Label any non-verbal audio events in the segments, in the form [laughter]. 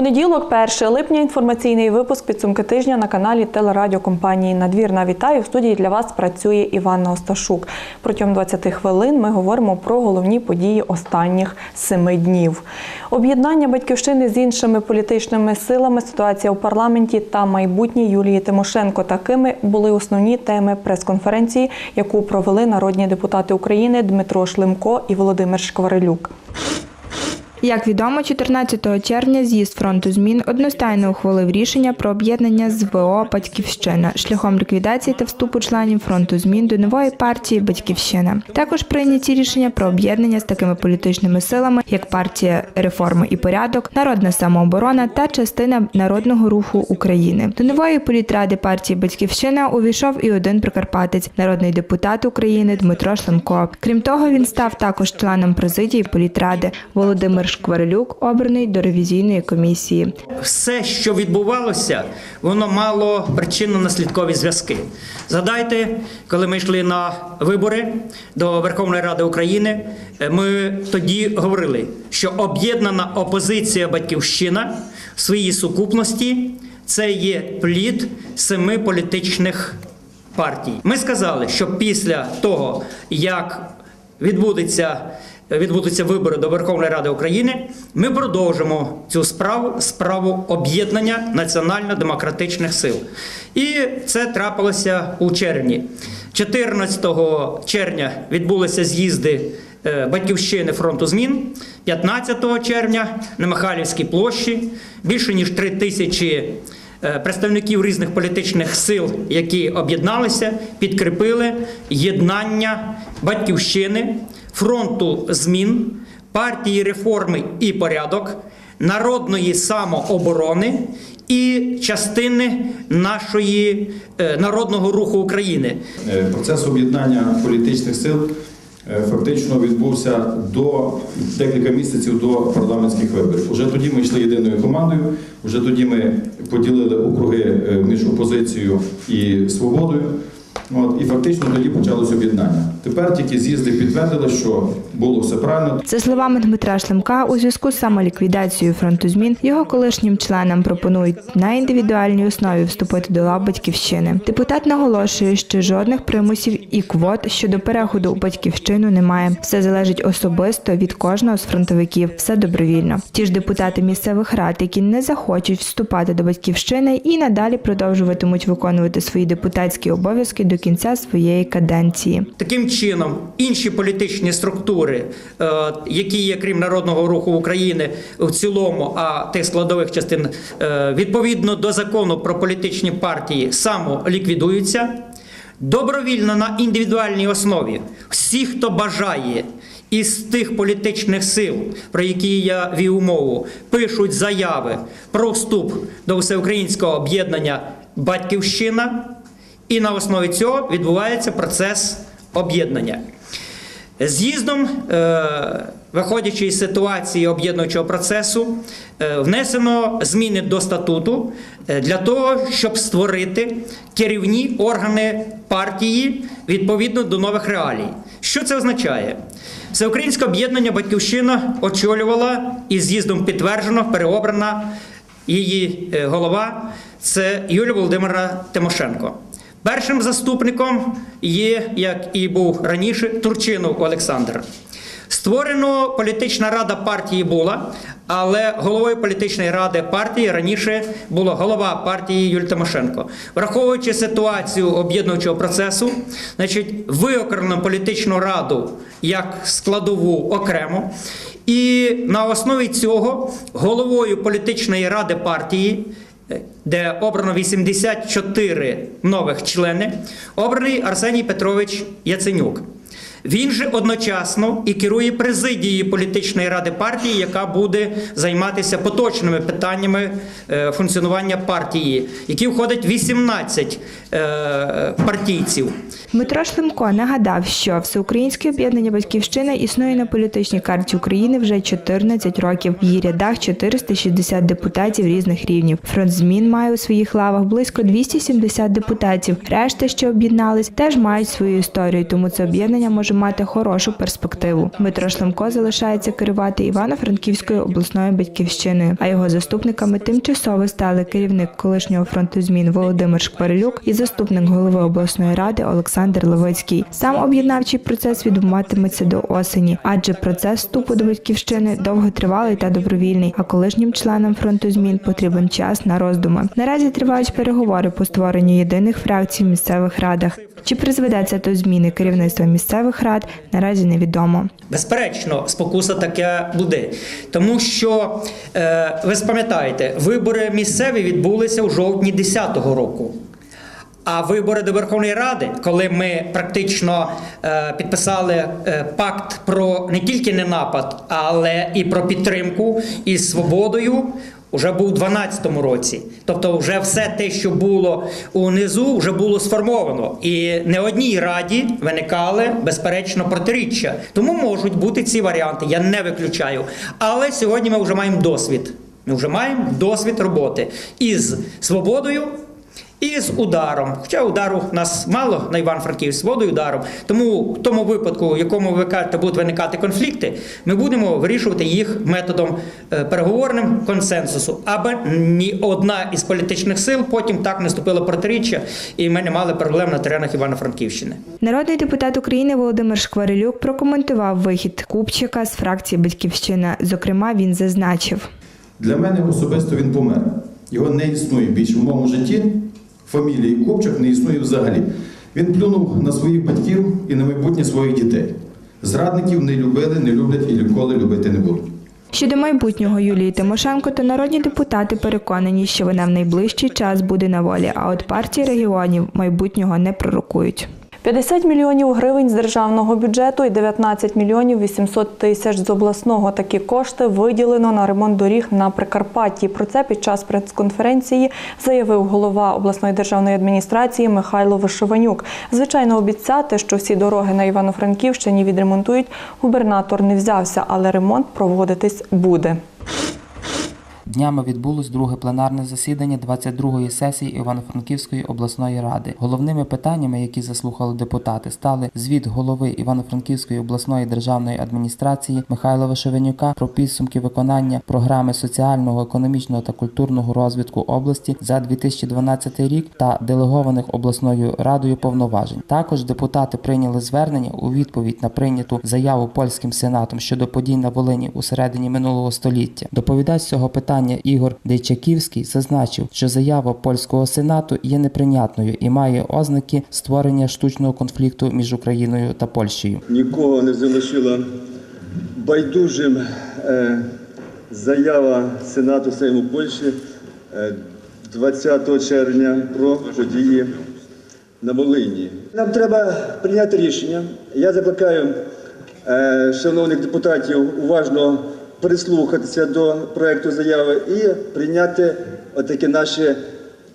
Понеділок, 1 липня, інформаційний випуск підсумки тижня на каналі телерадіокомпанії Надвірна. Вітаю в студії для вас працює Іванна Осташук. Протягом 20 хвилин ми говоримо про головні події останніх семи днів. Об'єднання батьківщини з іншими політичними силами, ситуація у парламенті та майбутнє Юлії Тимошенко. Такими були основні теми прес-конференції, яку провели народні депутати України Дмитро Шлемко і Володимир Шкварилюк. Як відомо, 14 червня з'їзд фронту змін одностайно ухвалив рішення про об'єднання з ВО Батьківщина шляхом ліквідації та вступу членів фронту змін до нової партії Батьківщина. Також прийняті рішення про об'єднання з такими політичними силами, як партія реформи і порядок, народна самооборона та частина народного руху України. До нової політради партії Батьківщина увійшов і один прикарпатець, народний депутат України Дмитро Шлемко. Крім того, він став також членом президії політради Володимир Шкварилюк, обраний до ревізійної комісії. все, що відбувалося, воно мало причинно-наслідкові зв'язки. Згадайте, коли ми йшли на вибори до Верховної Ради України, е, ми тоді говорили, що об'єднана опозиція Батьківщина в своїй сукупності це є плід семи політичних партій. Ми сказали, що після того, як відбудеться відбудуться вибори до Верховної Ради України, ми продовжимо цю справу справу об'єднання національно-демократичних сил. І це трапилося у червні. 14 червня відбулися з'їзди е, Батьківщини фронту змін. 15 червня на Михайлівській площі більше ніж 3 тисячі е, представників різних політичних сил, які об'єдналися, підкріпили єднання батьківщини, фронту змін, партії реформи і порядок, народної самооборони і частини нашої е, народного руху України. Е, Процес об'єднання політичних сил е, фактично відбувся до декілька місяців до парламентських виборів. Уже тоді ми йшли єдиною командою, вже тоді ми поділили округи між опозицією і свободою. От, і фактично тоді почалось об'єднання. Тепер тільки з'їзди підтвердили, що було все правильно. За словами Дмитра Шлемка, у зв'язку з самоліквідацією фронту змін його колишнім членам пропонують на індивідуальній основі вступити до лав батьківщини. Депутат наголошує, що жодних примусів і квот щодо переходу у батьківщину немає. Все залежить особисто від кожного з фронтовиків. Все добровільно. Ті ж депутати місцевих рад, які не захочуть вступати до батьківщини і надалі продовжуватимуть виконувати свої депутатські обов'язки до кінця своєї каденції. Таким чином, інші політичні структури, е, які є крім народного руху України в цілому, а тих складових частин е, відповідно до закону про політичні партії, самоліквідуються. Добровільно на індивідуальній основі всі, хто бажає із тих політичних сил, про які я вів мову, пишуть заяви про вступ до всеукраїнського об'єднання Батьківщина, і на основі цього відбувається процес об'єднання. З'їздом, е, виходячи із ситуації об'єднуючого процесу, е, внесено зміни до статуту е, для того, щоб створити керівні органи партії відповідно до нових реалій. Що це означає? Всеукраїнське об'єднання Батьківщина очолювала і з'їздом підтверджено, переобрана її голова це Юлія Володимира Тимошенко. Першим заступником є, як і був раніше, Турчинов Олександр. Створено політична рада партії була, але головою політичної ради партії раніше була голова партії Юлія Тимошенко. Враховуючи ситуацію об'єднуючого процесу, значить, виокремлено політичну раду як складову окремо. І на основі цього головою політичної ради партії де обрано 84 нових члени, обраний Арсеній Петрович Яценюк. Він же одночасно і керує президією політичної ради партії, яка буде займатися поточними питаннями е, функціонування партії, які входять 18 е, партійців. Дмитро Шлемко нагадав, що всеукраїнське об'єднання батьківщина існує на політичній карті України вже 14 років. В її рядах 460 депутатів різних рівнів. Фронт змін має у своїх лавах близько 270 депутатів. Решта, що об'єднались, теж мають свою історію, тому це об'єднання може може мати хорошу перспективу. Дмитро Шлемко залишається керувати Івано-Франківською обласною батьківщиною, а його заступниками тимчасово стали керівник колишнього фронту змін Володимир Шкварилюк і заступник голови обласної ради Олександр Левицький. Сам об'єднавчий процес відбуватиметься до осені, адже процес вступу до батьківщини довготривалий та добровільний. А колишнім членам фронту змін потрібен час на роздуми. Наразі тривають переговори по створенню єдиних фракцій в місцевих радах. Чи призведе це до зміни керівництва місцевих рад, наразі невідомо. Безперечно, спокуса таке буде. Тому що, е, ви пам'ятаєте, вибори місцеві відбулися у жовтні 2010 року. А вибори до Верховної Ради, коли ми практично е, підписали е, пакт про не тільки не напад, але і про підтримку із свободою, вже був у 2012 році. Тобто, вже все те, що було унизу, вже було сформовано. І не одній раді виникали безперечно протиріччя. Тому можуть бути ці варіанти. Я не виключаю. Але сьогодні ми вже маємо досвід. Ми вже маємо досвід роботи із свободою. І з ударом. Хоча удару в нас мало на Іван-Франківськ, з водою ударом. Тому в тому випадку, в якому ви кажете, будуть виникати конфлікти, ми будемо вирішувати їх методом е, переговорним консенсусу, аби ні одна із політичних сил потім так не вступила протиріччя, і ми не мали проблем на теренах Івано-Франківщини. Народний депутат України Володимир Шкварилюк прокоментував вихід Купчика з фракції Батьківщина. Зокрема, він зазначив. Для мене особисто він помер. Його не існує більше в моєму житті. Фамілії Копчак не існує взагалі. Він плюнув на своїх батьків і на майбутнє своїх дітей. Зрадників не любили, не люблять і ніколи любити не будуть. Щодо майбутнього Юлії Тимошенко, то народні депутати переконані, що вона в найближчий час буде на волі. А от партії регіонів майбутнього не пророкують. 50 мільйонів гривень з державного бюджету і 19 мільйонів 800 тисяч з обласного. Такі кошти виділено на ремонт доріг на Прикарпатті. Про це під час прес-конференції заявив голова обласної державної адміністрації Михайло Вишиванюк. Звичайно, обіцяти, що всі дороги на Івано-Франківщині відремонтують, губернатор не взявся, але ремонт проводитись буде. Днями відбулось друге пленарне засідання 22-ї сесії Івано-Франківської обласної ради. Головними питаннями, які заслухали депутати, стали звіт голови Івано-Франківської обласної державної адміністрації Михайла Вишевенюка про підсумки виконання програми соціального, економічного та культурного розвитку області за 2012 рік та делегованих обласною радою повноважень. Також депутати прийняли звернення у відповідь на прийняту заяву польським сенатом щодо подій на Волині у середині минулого століття. Доповідач цього питання Ігор Дейчаківський зазначив, що заява польського сенату є неприйнятною і має ознаки створення штучного конфлікту між Україною та Польщею. Нікого не залишила байдужим е, заява Сенату Сейму Польщі е, 20 червня про події на Волині. Нам треба прийняти рішення. Я закликаю е, шановних депутатів уважно прислухатися до проекту заяви і прийняти отаке наше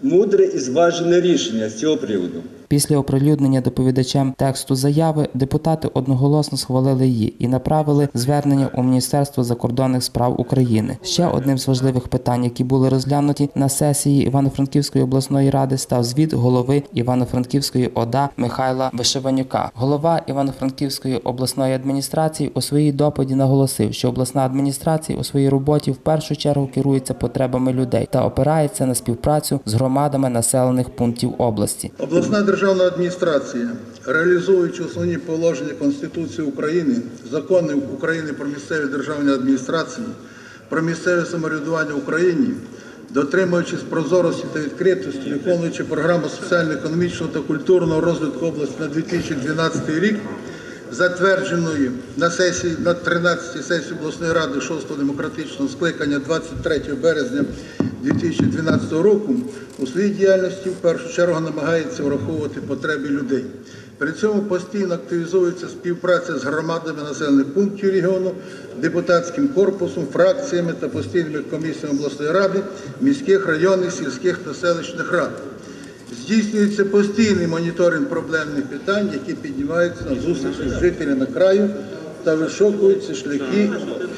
мудре і зважене рішення з цього приводу. Після оприлюднення доповідачем тексту заяви депутати одноголосно схвалили її і направили звернення у Міністерство закордонних справ України. Ще одним з важливих питань, які були розглянуті на сесії Івано-Франківської обласної ради, став звіт голови Івано-Франківської ОДА Михайла Вишиванюка. Голова Івано-Франківської обласної адміністрації у своїй доповіді наголосив, що обласна адміністрація у своїй роботі в першу чергу керується потребами людей та опирається на співпрацю з громадами населених пунктів області. Обласна державна адміністрація, реалізуючи основні положення Конституції України, закони України про місцеві державні адміністрації, про місцеве самоврядування в Україні, дотримуючись прозорості та відкритості, виконуючи програму соціально-економічного та культурного розвитку області на 2012 рік, затвердженої на сесії на 13-й сесії обласної ради 6-го демократичного скликання 23 березня 2012 року у своїй діяльності в першу чергу намагається враховувати потреби людей. При цьому постійно активізується співпраця з громадами населених пунктів регіону, депутатським корпусом, фракціями та постійними комісіями обласної ради, міських, районних, сільських та селищних рад. Здійснюється постійний моніторинг проблемних питань, які піднімаються на зустрічі з жителями краю та вишукуються шляхи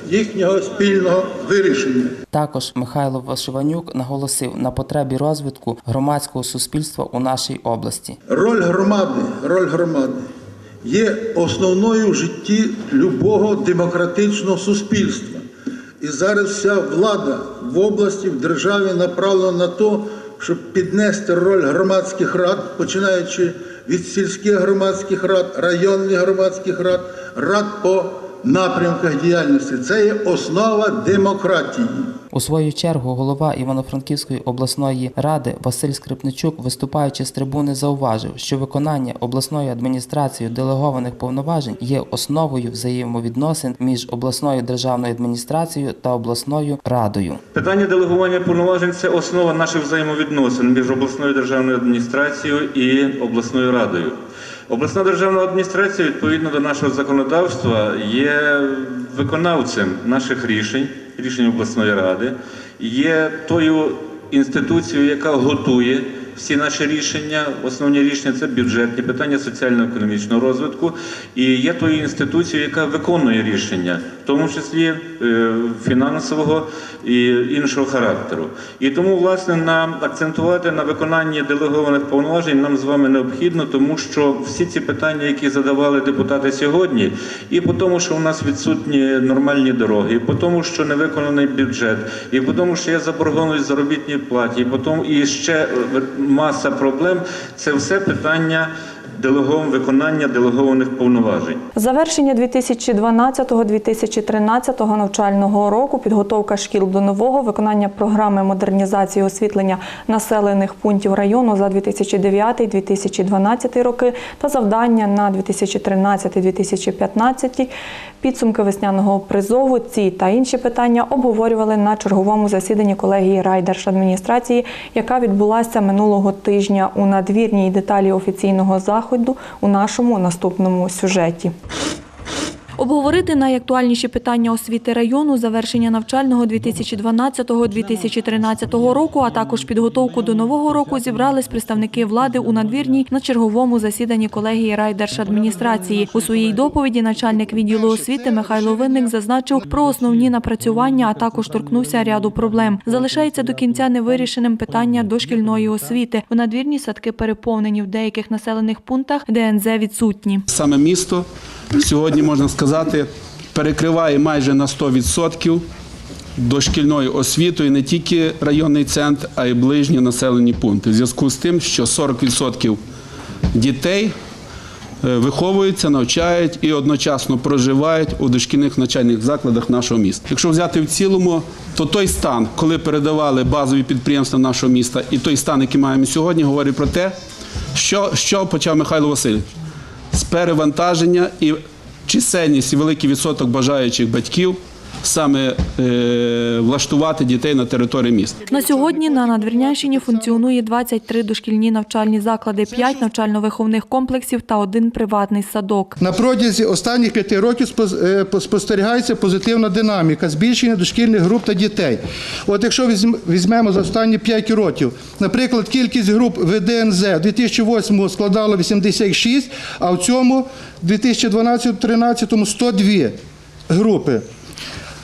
їхнього спільного вирішення. Також Михайло Вишиванюк наголосив на потребі розвитку громадського суспільства у нашій області. Роль громади, роль громади є основною в житті любого демократичного суспільства. І зараз вся влада в області, в державі направлена на те, щоб піднести роль громадських рад, починаючи від сільських громадських рад, районних громадських рад, рад по напрямках діяльності. Це є основа демократії. У свою чергу голова Івано-Франківської обласної ради Василь Скрипничук, виступаючи з трибуни, зауважив, що виконання обласною адміністрацією делегованих повноважень є основою взаємовідносин між обласною державною адміністрацією та обласною радою. Питання делегування повноважень це основа наших взаємовідносин між обласною державною адміністрацією і обласною радою. Обласна державна адміністрація, відповідно до нашого законодавства, є виконавцем наших рішень, рішень обласної ради, є тою інституцією, яка готує всі наші рішення. Основні рішення це бюджетні питання соціально-економічного розвитку, і є тою інституцією, яка виконує рішення, в тому числі е, фінансового і іншого характеру. І тому, власне, нам акцентувати на виконанні делегованих повноважень нам з вами необхідно, тому що всі ці питання, які задавали депутати сьогодні, і по тому, що у нас відсутні нормальні дороги, і по тому, що не виконаний бюджет, і по тому, що є заборгованість заробітній платі, по тому, і ще е, маса проблем. Це все питання делегов... виконання делегованих повноважень. Завершення 2012-2013 навчального року, підготовка шкіл до нового, виконання програми модернізації освітлення населених пунктів району за 2009-2012 роки та завдання на 2013-2015 підсумки весняного призову. Ці та інші питання обговорювали на черговому засіданні колегії райдержадміністрації, яка відбулася минулого тижня у надвірній деталі офіційного заходу у нашому наступному сюжеті. Обговорити найактуальніші питання освіти району, завершення навчального 2012-2013 року, а також підготовку до нового року зібрались представники влади у надвірній на черговому засіданні колегії райдержадміністрації. У своїй доповіді начальник відділу освіти Михайло Винник зазначив про основні напрацювання, а також торкнувся ряду проблем. Залишається до кінця невирішеним питання дошкільної освіти. В надвірні садки переповнені в деяких населених пунктах, ДНЗ відсутні. Саме місто сьогодні можна сказати перекриває майже на 100% дошкільною освітою не тільки районний центр, а й ближні населені пункти. В зв'язку з тим, що 40% дітей е, виховуються, навчають і одночасно проживають у дошкільних навчальних закладах нашого міста. Якщо взяти в цілому, то той стан, коли передавали базові підприємства нашого міста, і той стан, який маємо сьогодні, говорить про те, що, що почав Михайло Васильович з перевантаження і чисельність і великий відсоток бажаючих батьків саме е, влаштувати дітей на території міста. На сьогодні на Надвірнянщині функціонує 23 дошкільні навчальні заклади, 5 навчально-виховних комплексів та один приватний садок. На протязі останніх п'яти років е, спостерігається позитивна динаміка збільшення дошкільних груп та дітей. От якщо візьм- візьмемо за останні 5 років, наприклад, кількість груп в ДНЗ у 2008 складала 86, а в цьому 2012-2013 102 групи.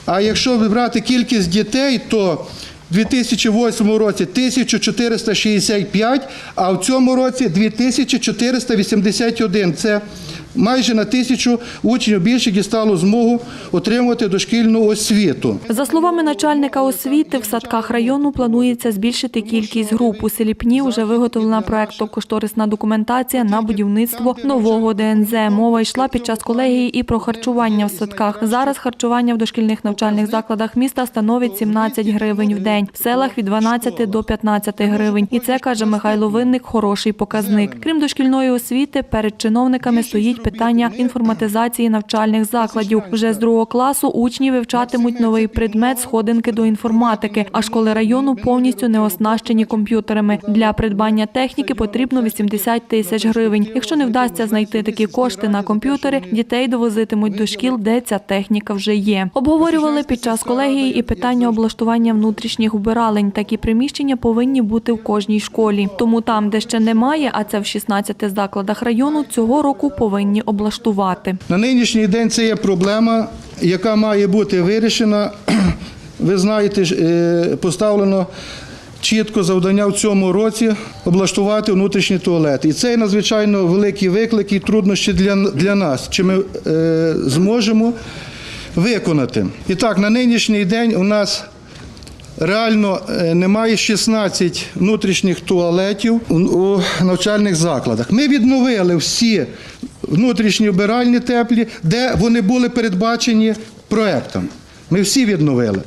А якщо брати кількість дітей, то в 2008 році 1465, а в цьому році 2481. Це майже на тисячу учнів більше дістало змогу отримувати дошкільну освіту. За словами начальника освіти, в садках району планується збільшити кількість груп. У селі Пні вже виготовлена проектно-кошторисна документація на будівництво нового ДНЗ. Мова йшла під час колегії і про харчування в садках. Зараз харчування в дошкільних навчальних закладах міста становить 17 гривень в день, в селах від 12 до 15 гривень. І це каже Михайло Винник. Хороший показник. Крім дошкільної освіти, перед чиновниками стоїть питання інформатизації навчальних закладів. Вже з другого класу учні вивчатимуть новий предмет сходинки до інформатики. А школи району повністю не оснащені комп'ютерами. Для придбання техніки потрібно 80 тисяч гривень. Якщо не вдасться знайти такі кошти на комп'ютери, дітей довозитимуть до шкіл, де ця техніка вже є. Обговорювали під час колегії і питання облаштування внутрішніх вбиралень. Такі приміщення повинні бути в кожній школі. Тому там, де ще немає, а це в 16 закладах району, цього року повинні облаштувати. На нинішній день це є проблема, яка має бути вирішена. [clears throat] Ви знаєте, е, поставлено чітко завдання в цьому році облаштувати внутрішні туалети. І це надзвичайно великий виклик і труднощі для, для нас, чи ми е, зможемо виконати. І так, на нинішній день у нас реально е, немає 16 внутрішніх туалетів у- навчальних закладах. Ми відновили всі внутрішні вбиральні теплі, де вони були передбачені проектом. Ми всі відновили.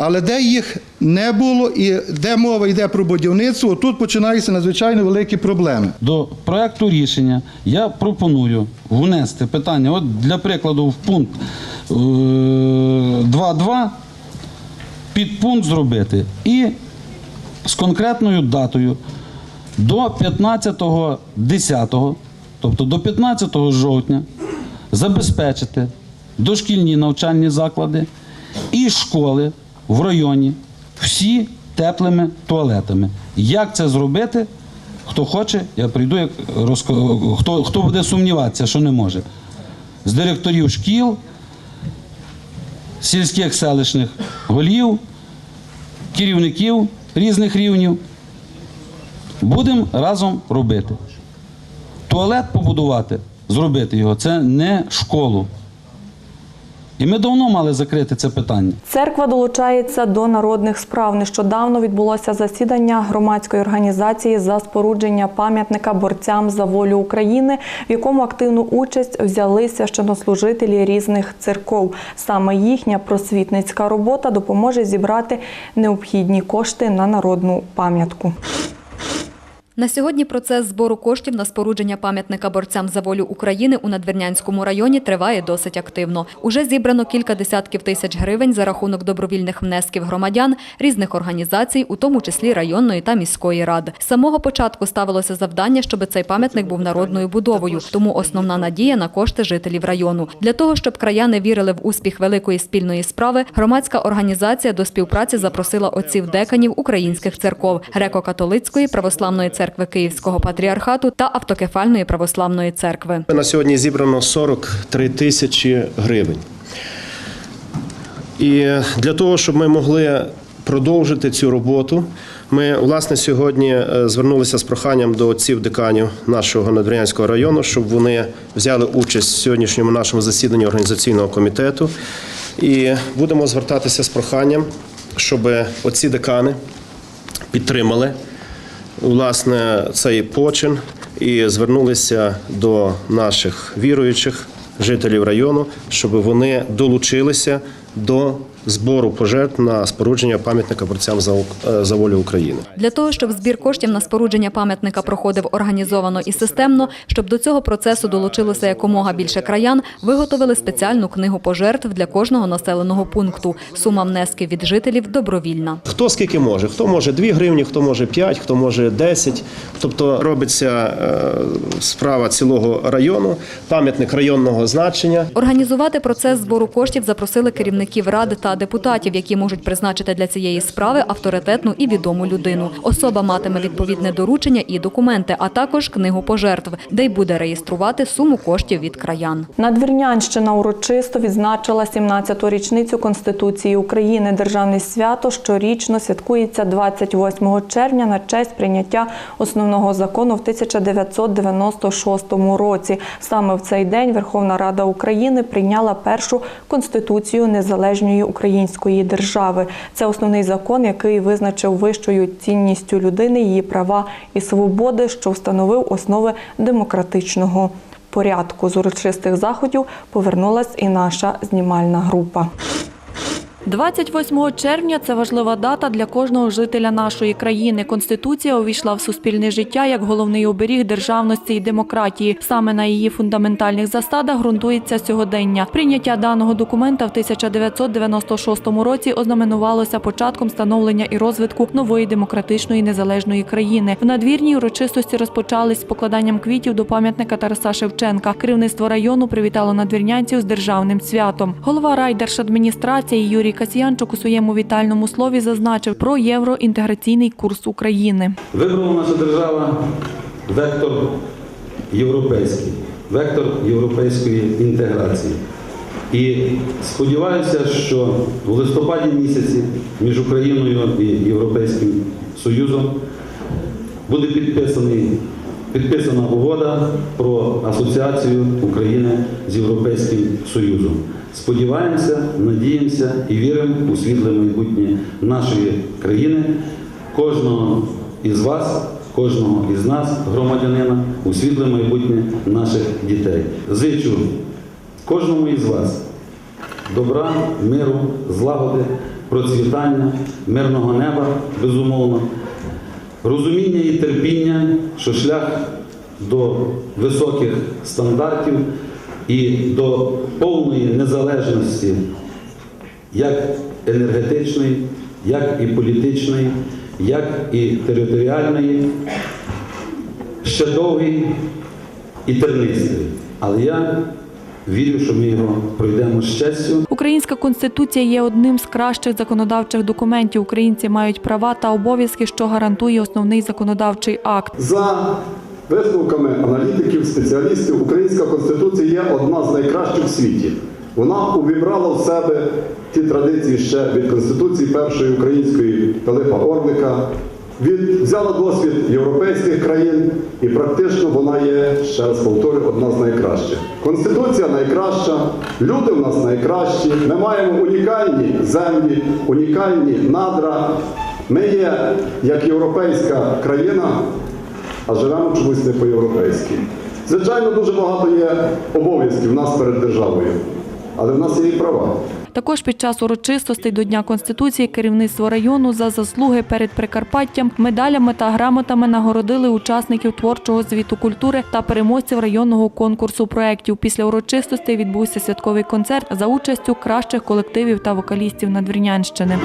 Але де їх не було і де мова йде про будівництво, тут починаються надзвичайно великі проблеми. До проекту рішення я пропоную внести питання. От для прикладу, в пункт е, 2.2 підпункт зробити і з конкретною датою до 15.10, тобто до 15 жовтня, забезпечити дошкільні навчальні заклади і школи в районі всі теплими туалетами. Як це зробити? Хто хоче, я прийду, як розко... хто, хто буде сумніватися, що не може. З директорів шкіл, сільських селищних голів, керівників різних рівнів. Будемо разом робити. Туалет побудувати, зробити його це не школу. І ми давно мали закрити це питання. Церква долучається до народних справ. Нещодавно відбулося засідання громадської організації за спорудження пам'ятника борцям за волю України, в якому активну участь взяли священнослужителі різних церков. Саме їхня просвітницька робота допоможе зібрати необхідні кошти на народну пам'ятку. На сьогодні процес збору коштів на спорудження пам'ятника борцям за волю України у Надвірнянському районі триває досить активно. Уже зібрано кілька десятків тисяч гривень за рахунок добровільних внесків громадян різних організацій, у тому числі районної та міської ради. З самого початку ставилося завдання, щоб цей пам'ятник був народною будовою, тому основна надія на кошти жителів району. Для того, щоб краяни вірили в успіх великої спільної справи, громадська організація до співпраці запросила отців деканів українських церков греко-католицької православної церкви Київського патріархату та автокефальної православної церкви. На сьогодні зібрано 43 тисячі гривень. І для того, щоб ми могли продовжити цю роботу, ми власне сьогодні е, звернулися з проханням до отців деканів нашого Надвірнянського району, щоб вони взяли участь в сьогоднішньому нашому засіданні організаційного комітету. І будемо звертатися з проханням, щоб отці декани підтримали власне цей почин і звернулися до наших віруючих жителів району, щоб вони долучилися до збору пожертв на спорудження пам'ятника борцям за, е, волю України. Для того, щоб збір коштів на спорудження пам'ятника проходив організовано і системно, щоб до цього процесу долучилося якомога більше краян, виготовили спеціальну книгу пожертв для кожного населеного пункту. Сума внесків від жителів добровільна. Хто скільки може? Хто може 2 гривні, хто може 5, хто може 10. Тобто робиться е, справа цілого району, пам'ятник районного значення. Організувати процес збору коштів запросили керівників ради та депутатів, які можуть призначити для цієї справи авторитетну і відому людину. Особа матиме відповідне доручення і документи, а також книгу пожертв, де й буде реєструвати суму коштів від краян. Надвірнянщина урочисто відзначила 17-ту річницю Конституції України. Державне свято щорічно святкується 28 червня на честь прийняття основного закону в 1996 році. Саме в цей день Верховна Рада України прийняла першу конституцію незалежної української держави. Це основний закон, який визначив вищою цінністю людини її права і свободи, що встановив основи демократичного порядку. З урочистих заходів повернулась і наша знімальна група. 28 червня це важлива дата для кожного жителя нашої країни. Конституція увійшла в суспільне життя як головний оберіг державності і демократії. Саме на її фундаментальних засадах ґрунтується сьогодення. Прийняття даного документа в 1996 році ознаменувалося початком становлення і розвитку нової демократичної незалежної країни. В надвірній урочистості розпочались з покладанням квітів до пам'ятника Тараса Шевченка. Керівництво району привітало надвірнянців з державним святом. Голова райдержадміністрації Юрій Касьянчук у своєму вітальному слові зазначив про євроінтеграційний курс України. Вибрала наша держава вектор європейський, вектор європейської інтеграції. І сподіваюся, що в листопаді місяці між Україною і Європейським Союзом буде підписана угода про асоціацію України з Європейським Союзом. Сподіваємося, надіємося і віримо у світле майбутнє нашої країни, кожного із вас, кожного із нас, громадянина, у світле майбутнє наших дітей. Зичу кожному із вас добра, миру, злагоди, процвітання, мирного неба, безумовно, розуміння і терпіння, що шлях до високих стандартів і до повної незалежності, як енергетичної, як і політичної, як і територіальної, ще довгий і тернистий. Але я вірю, що ми його пройдемо з честю. Українська конституція є одним з кращих законодавчих документів. Українці мають права та обов'язки, що гарантує основний законодавчий акт. За висновками аналітиків, спеціалістів, українська конституція є одна з найкращих в світі. Вона увібрала в себе ті традиції ще від конституції першої української Пилипа Орлика, від, взяла досвід європейських країн, і практично вона є, ще раз повторю, одна з найкращих. Конституція найкраща, люди в нас найкращі. Ми маємо унікальні землі, унікальні надра. Ми є як європейська країна, а живемо чомусь не по-європейськи. Звичайно, дуже багато є обов'язків в нас перед державою, але в нас є і права. Також під час урочистостей до Дня Конституції керівництво району за заслуги перед Прикарпаттям медалями та грамотами нагородили учасників творчого звіту культури та переможців районного конкурсу проєктів. Після урочистостей відбувся святковий концерт за участю кращих колективів та вокалістів Надвірнянщини.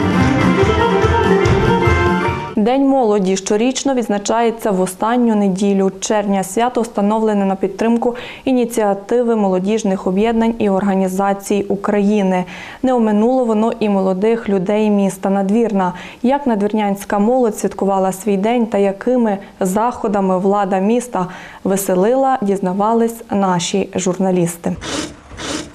День молоді щорічно відзначається в останню неділю червня. Свято встановлене на підтримку ініціативи молодіжних об'єднань і організацій України. Не оминуло воно і молодих людей міста Надвірна. Як надвірнянська молодь святкувала свій день та якими заходами влада міста веселила, дізнавались наші журналісти.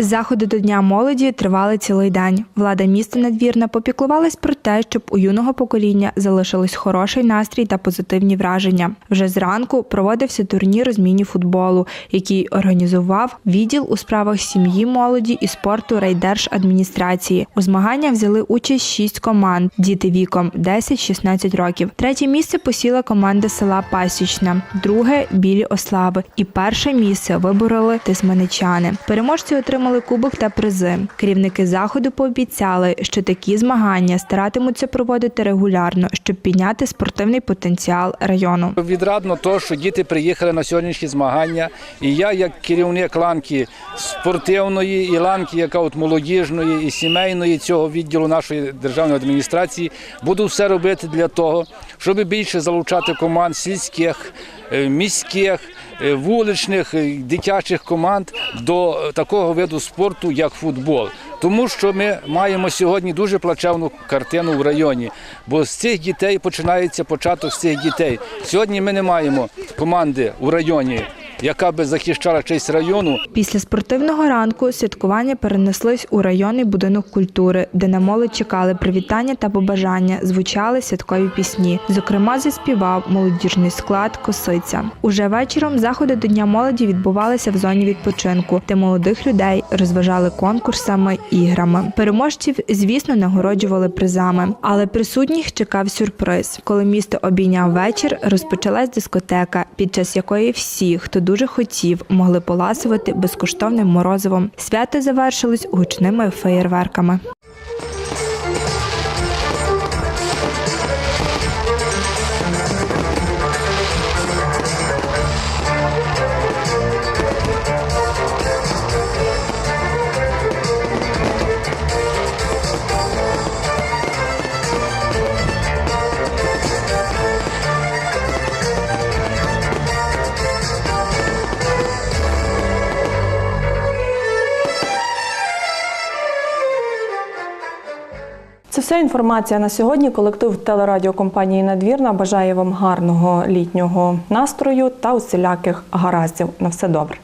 Заходи до Дня молоді тривали цілий день. Влада міста Надвірна попіклувалась про те, щоб у юного покоління залишились хороший настрій та позитивні враження. Вже зранку проводився турнір з міні-футболу, який організував відділ у справах сім'ї, молоді і спорту райдержадміністрації. У змаганнях взяли участь шість команд, діти віком 10-16 років. Третє місце посіла команда села Пасічна, друге білі ослави. І перше місце вибороли тисманичани. Переможці отримали кубок та призи. Керівники заходу пообіцяли, що такі змагання старатимуться проводити регулярно, щоб підняти спортивний потенціал району. Відрадно то, що діти приїхали на сьогоднішні змагання, і я, як керівник ланки спортивної і ланки, яка от молодіжної і сімейної цього відділу нашої державної адміністрації, буду все робити для того, щоб більше залучати команд сільських, е, міських, вуличних, е, дитячих команд до е, такого виду спорту, як футбол. Тому що ми маємо сьогодні дуже плачевну картину в районі, бо з цих дітей починається початок з цих дітей. Сьогодні ми не маємо команди у районі, яка би захищала честь району. Після спортивного ранку святкування перенеслись у районний будинок культури, де на молодь чекали привітання та побажання, звучали святкові пісні. Зокрема, заспівав молодіжний склад Косиця. Уже вечором заходи до Дня молоді відбувалися в зоні відпочинку, де молодих людей розважали конкурсами, іграми. Переможців, звісно, нагороджували призами, але присутніх чекав сюрприз. Коли місто обійняв вечір, розпочалась дискотека, під час якої всі, хто дуже хотів, могли поласувати безкоштовним морозивом. Свято завершилось гучними феєрверками. Вся інформація на сьогодні. Колектив телерадіокомпанії Надвірна бажає вам гарного літнього настрою та усіляких гараздів. На все добре.